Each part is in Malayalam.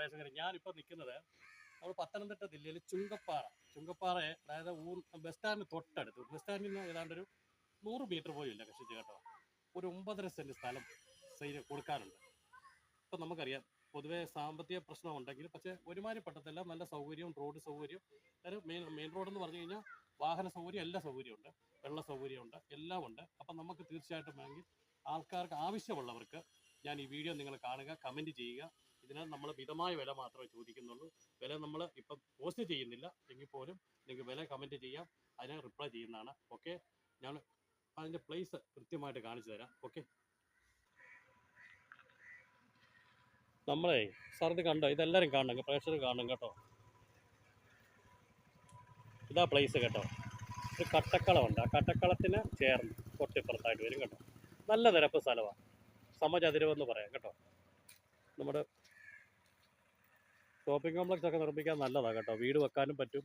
പ്രേക്ഷകരെ ഞാനിപ്പോൾ നിൽക്കുന്നത് നമ്മൾ പത്തനംതിട്ട ജില്ലയിൽ ചുങ്കപ്പാറ. ചുങ്കപ്പാറ അതായത് ഊർ ബസ് സ്റ്റാൻഡിന് തൊട്ടടുത്ത്. ബസ് സ്റ്റാൻഡിൽ നിന്ന് ഏതാണ്ട് ഒരു നൂറ് മീറ്റർ പോലും ഇല്ല കൃഷി കേട്ടോ. ഒരു ഒമ്പതര സെന്റ് സ്ഥലം സൈന് കൊടുക്കാറുണ്ട്. ഇപ്പം നമുക്കറിയാം പൊതുവെ സാമ്പത്തിക പ്രശ്നം ഉണ്ടെങ്കിൽ പക്ഷേ ഒരുമാതിരിപ്പെട്ടതല്ല നല്ല സൗകര്യവും റോഡ് സൗകര്യവും. അതായത് മെയിൻ മെയിൻ റോഡ് എന്ന് പറഞ്ഞു കഴിഞ്ഞാൽ വാഹന സൗകര്യം എല്ലാ സൗകര്യമുണ്ട് വെള്ള സൗകര്യമുണ്ട് എല്ലാം ഉണ്ട്. അപ്പം നമുക്ക് തീർച്ചയായിട്ടും വേണമെങ്കിൽ ആൾക്കാർക്ക് ആവശ്യമുള്ളവർക്ക് ഞാൻ ഈ വീഡിയോ നിങ്ങൾ കാണുക കമന്റ് ചെയ്യുക. ഇതിന് നമ്മൾ മിതമായ വില മാത്രമേ ചോദിക്കുന്നുള്ളൂ. വില നമ്മൾ ഇപ്പം പോസ്റ്റ് ചെയ്യുന്നില്ല. എങ്കിൽ പോലും നിങ്ങൾക്ക് വില കമന്റ് ചെയ്യാം. അതിനെ റിപ്ലൈ ചെയ്യുന്നതാണ്. ഓക്കെ ഞാൻ അതിന്റെ പ്ലേസ് കൃത്യമായിട്ട് കാണിച്ചു തരാം. ഓക്കെ നമ്മളെ സാർ ഇത് കണ്ടോ? ഇതെല്ലാവരും കാണണം. പ്രേക്ഷകർ കാണണം കേട്ടോ. ഇതാ പ്ലേസ് കേട്ടോ. ഒരു കട്ടക്കളമുണ്ട്. ആ കട്ടക്കളത്തിന് ചേർന്ന് തൊട്ടിപ്പുറത്തായിട്ട് വരും കേട്ടോ. നല്ല നിരപ്പ് സ്ഥലമാണ്. സമചതുരമെന്ന് പറയാം കേട്ടോ. നമ്മുടെ ഷോപ്പിംഗ് കോംപ്ലക്സ് ഒക്കെ നിർമ്മിക്കാൻ നല്ലതാണ് കേട്ടോ. വീട് വെക്കാനും പറ്റും.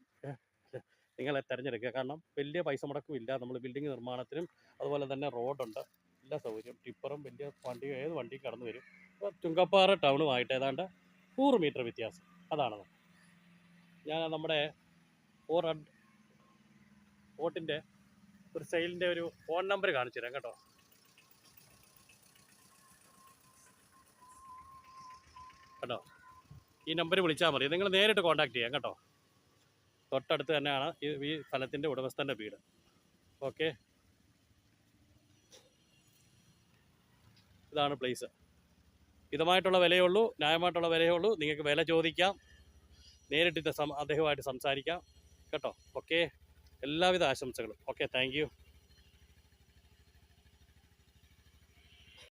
നിങ്ങളെ തിരഞ്ഞെടുക്കുക. കാരണം വലിയ പൈസ മുടക്കും ഇല്ല. നമ്മൾ ബിൽഡിംഗ് നിർമ്മാണത്തിനും അതുപോലെ തന്നെ റോഡുണ്ട് എല്ലാ സൗകര്യം ടിപ്പറും വലിയ വണ്ടി ഏത് വണ്ടി കടന്നു വരും. അപ്പോൾ ചുങ്കപ്പാറ ടൗണുമായിട്ട് ഏതാണ്ട് നൂറ് മീറ്റർ വ്യത്യാസം. അതാണ്. ഞാൻ നമ്മുടെ ഫോർ ഹഡ് ബോട്ടിന്റെ ഒരു സെയിലിന്റെ ഒരു ഫോൺ നമ്പർ കാണിച്ചു തരാം കേട്ടോ. കേട്ടോ? ഈ നമ്പർ വിളിച്ചാൽ മതി. നിങ്ങൾ നേരിട്ട് കോൺടാക്ട് ചെയ്യാം കേട്ടോ. തൊട്ടടുത്ത് തന്നെയാണ് ഈ ഈ സ്ഥലത്തിന്റെ ഉടമസ്ഥന്റെ വീട്. ഓക്കെ ഇതാണ് പ്ലേസ് ഇതുമായിട്ടുള്ള വിലയേ ഉള്ളൂ ന്യായമായിട്ടുള്ള വിലയേ ഉള്ളൂ. നിങ്ങൾക്ക് വില ചോദിക്കാം. നേരിട്ട് അദ്ദേഹമായിട്ട് സംസാരിക്കാം. കേട്ടോ? ഓക്കെ എല്ലാവിധ ആശംസകളും. Okay thank